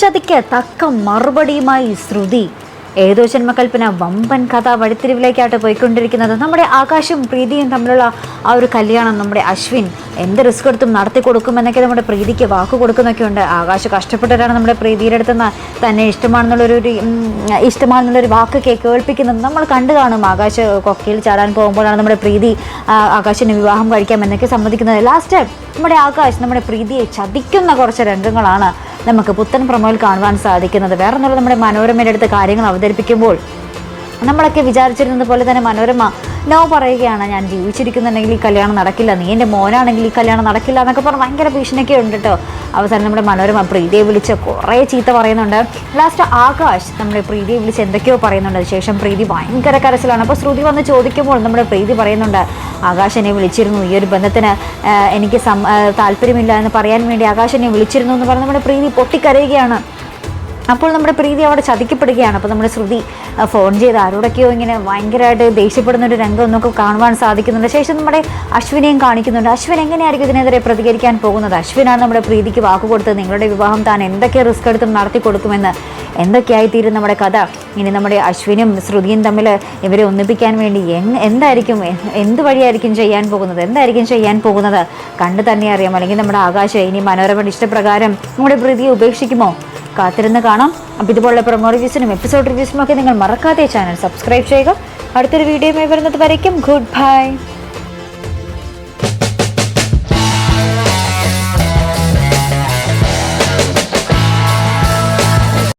ചതിക്ക് തക്ക മറുപടിയുമായി ശ്രുതി. ഏതോ ജന്മകൽപ്പന വമ്പൻ കഥ വഴിത്തിരിവിലേക്കായിട്ട് പോയിക്കൊണ്ടിരിക്കുന്നത്. നമ്മുടെ ആകാശും പ്രീതിയും തമ്മിലുള്ള ആ ഒരു കല്യാണം നമ്മുടെ അശ്വിൻ എന്ത് റിസ്ക് എടുത്തും നടത്തി കൊടുക്കുമെന്നൊക്കെ നമ്മുടെ പ്രീതിക്ക് വാക്ക് കൊടുക്കുന്നൊക്കെ ഉണ്ട് ആകാശം കഷ്ടപ്പെട്ടവരാണ് നമ്മുടെ പ്രീതിയുടെ അടുത്തുനിന്ന് തന്നെ ഇഷ്ടമാണെന്നുള്ളൊരു ഇഷ്ടമാണെന്നുള്ളൊരു വാക്ക് കേൾപ്പിക്കുന്നത് നമ്മൾ കണ്ടു കാണും. ആകാശ് കൊക്കയിൽ ചാടാൻ പോകുമ്പോഴാണ് നമ്മുടെ പ്രീതി ആകാശിന് വിവാഹം കഴിക്കാം എന്നൊക്കെ സമ്മതിക്കുന്നത്. ലാസ്റ്റ് നമ്മുടെ ആകാശ് നമ്മുടെ പ്രീതിയെ ചതിക്കുന്ന കുറച്ച് രംഗങ്ങളാണ് നമുക്ക് പുത്തൻ പ്രമോയിൽ കാണുവാൻ സാധിക്കുന്നത്. വേറെ നമ്മുടെ മനോരമയുടെ അടുത്ത് കാര്യങ്ങൾ അവതരിപ്പിക്കുമ്പോൾ നമ്മളൊക്കെ വിചാരിച്ചിരുന്നത് പോലെ തന്നെ മനോരമ. നോ പറയുകയാണ് ഞാൻ ജീവിച്ചിരിക്കുന്നുണ്ടെങ്കിൽ ഈ കല്യാണം നടക്കില്ല. നീ എന്റെ മോനാണെങ്കിൽ ഈ കല്യാണം നടക്കില്ല എന്നൊക്കെ പറഞ്ഞ് ഭയങ്കര ഭീഷണിയൊക്കെ ഉണ്ട് കേട്ടോ. അവസാനം നമ്മുടെ മനോരമ പ്രീതിയെ വിളിച്ച് കുറേ ചീത്ത പറയുന്നുണ്ട്. ലാസ്റ്റ് ആകാശ് നമ്മുടെ പ്രീതിയെ വിളിച്ച് എന്തൊക്കെയോ പറയുന്നുണ്ട്. ശേഷം പ്രീതി ഭയങ്കര കരച്ചിലാണ്. അപ്പോൾ ശ്രുതി വന്ന് ചോദിക്കുമ്പോൾ നമ്മുടെ പ്രീതി പറയുന്നുണ്ട് ആകാശ് എന്നെ വിളിച്ചിരുന്നു. ഈ ഒരു ബന്ധത്തിന് എനിക്ക് സം താല്പര്യമില്ല എന്ന് പറയാൻ വേണ്ടി ആകാശ് എന്നെ വിളിച്ചിരുന്നു എന്ന് പറഞ്ഞ് നമ്മുടെ പ്രീതി പൊട്ടിക്കരയുകയാണ്. അപ്പോൾ നമ്മുടെ പ്രീതി അവിടെ ചതിക്കപ്പെടുകയാണ്. അപ്പോൾ നമ്മുടെ ശ്രുതി ഫോൺ ചെയ്ത് ആരോടൊക്കെയോ ഇങ്ങനെ ഭയങ്കരമായിട്ട് ദേഷ്യപ്പെടുന്ന ഒരു രംഗം എന്നൊക്കെ കാണുവാൻ സാധിക്കുന്നുണ്ട്. ശേഷം നമ്മുടെ അശ്വിനെയും കാണിക്കുന്നുണ്ട്. അശ്വിൻ എങ്ങനെയായിരിക്കും ഇതിനെതിരെ പ്രതികരിക്കാൻ പോകുന്നത്? അശ്വിനാണ് നമ്മുടെ പ്രീതിക്ക് വാക്ക് കൊടുത്തത്. നിങ്ങളുടെ വിവാഹം താൻ എന്തൊക്കെ റിസ്ക് എടുത്തും നടത്തി കൊടുക്കുമെന്ന് എന്തൊക്കെയായിത്തീരും നമ്മുടെ കഥ? ഇനി നമ്മുടെ അശ്വിനും ശ്രുതിയും തമ്മിൽ ഇവരെ ഒന്നിപ്പിക്കാൻ വേണ്ടി എന്തായിരിക്കും എന്ത് വഴിയായിരിക്കും ചെയ്യാൻ പോകുന്നത്? എന്തായിരിക്കും ചെയ്യാൻ പോകുന്നത്? കണ്ടു തന്നെ അറിയാം. അല്ലെങ്കിൽ നമ്മുടെ ആകാശം ഇനി മനോരമയുടെ ഇഷ്ടപ്രകാരം നമ്മുടെ പ്രീതിയെ ഉപേക്ഷിക്കുമോ? കാത്തിരുന്ന് കാണാം. അപ്പോൾ ഇതുപോലുള്ള പ്രൊമോ റിവ്യൂസിനും എപ്പിസോഡ് റിവ്യൂസിനും ഒക്കെ നിങ്ങൾ മറക്കാതെ ചാനൽ സബ്സ്ക്രൈബ് ചെയ്യുക. അടുത്തൊരു വീഡിയോയുമായി വരുന്നത് വരയ്ക്കും. Good bye